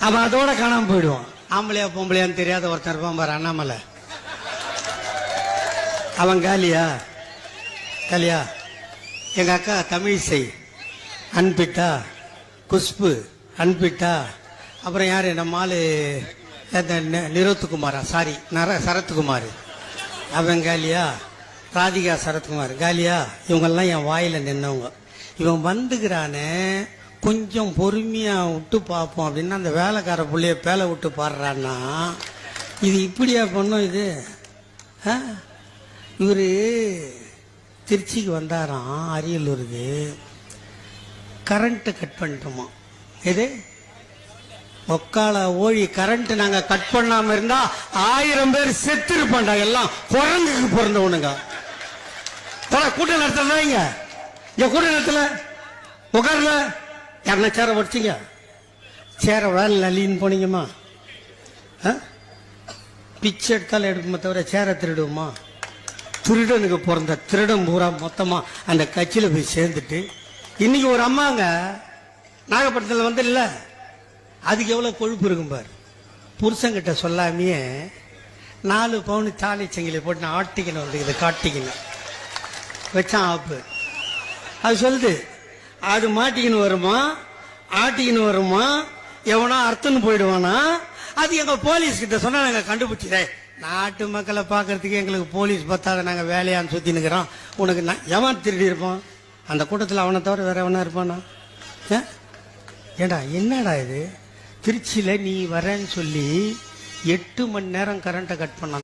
அவன் அதோட காணாம போயிடுவான் ஆம்பளையா பொம்பளையான்னு தெரியாத ஒருத்தன் இருப்பான் பாரு அண்ணாமலை. அவன் காலியா? காலியா? எங்க அக்கா தமிழிசை அன்பிட்டா? குஷ்பு. அன்பிட்டா? அப்புறம் யாரு? நம்ம ஆளு அந்த நி- நிரோத்துக்குமாரா? சாரி நர சரத்குமார். அவன் காலியா? ராதிகா சரத்குமார். காலியா? இவங்கெல்லாம் என் வாயில நின்னவங்க. இவன் வந்துக்கிறானே கொஞ்சம் பொறுமையாக விட்டு பார்ப்போம் அப்படின்னா அந்த வேலைக்கார பிள்ளைய பேலை விட்டு பாடுறான்னா இது இப்படியா பண்ணும் இது? ஆ? இவரு திருச்சிக்கு வந்தாராம் அரியலூருக்கு. கரண்ட்டை கட் பண்ணிட்டோமா? எது? ஒக்கால ஓழி கரண்ட் நாங்கள் கட் பண்ணாமல் இருந்தால் ஆயிரம் பேர் செத்து இருப்பாண்டா எல்லாம். குரங்குக்கு பிறந்தவனுங்க கூட்ட நடத்தல இங்க? கூட்ட நடத்தல. உட்காரல யாருன்னா சேர உடச்சிங்க சேர விடாது லலின்னு போனீங்கம்மா. ஆ? பிச்சை எடுத்தாலும் எடுக்குமா தவிர சேர திருடுவோமா? திருடனுக்கு பிறந்த திருடன் பூரா மொத்தமாக அந்த கட்சியில் போய் சேர்ந்துட்டு இன்னைக்கு ஒரு அம்மாங்க நாகப்பட்டினத்தில் வந்து இல்லை அதுக்கு எவ்வளோ கொழுப்பு இருக்கும் பார். புருஷன்கிட்ட சொல்லாமையே நாலு பவுன் தாலி சங்கிலி போட்டு நான் ஆட்டிக்கணும் வந்து இதை காட்டிக்கணும் வச்சான் ஆப்பு. அது சொல்லுது அது மாட்டிக்கின்னு வருமா? ஆட்டிக்கின்னு வருமா? எவனா அர்த்தம்னு போயிடுவானா? அது எங்க போலீஸ் கிட்ட சொன்னா நாங்க கண்டுபிடிச்சதே நாட்டு மக்களை பாக்குறதுக்கு எங்களுக்கு போலீஸ் பத்தாத நாங்க வேலையான்னு சுத்தி நிக்கிறோம் உனக்கு நான் எவன் திருடி இருப்பான்? அந்த கூட்டத்தில் அவனை தவிர வேற எவனா இருப்பானா? ஏ? ஏண்டா என்னடா இது? திருச்சியில நீ வரேன்னு சொல்லி எட்டு மணி நேரம் கரண்ட்டை கட் பண்ணான்.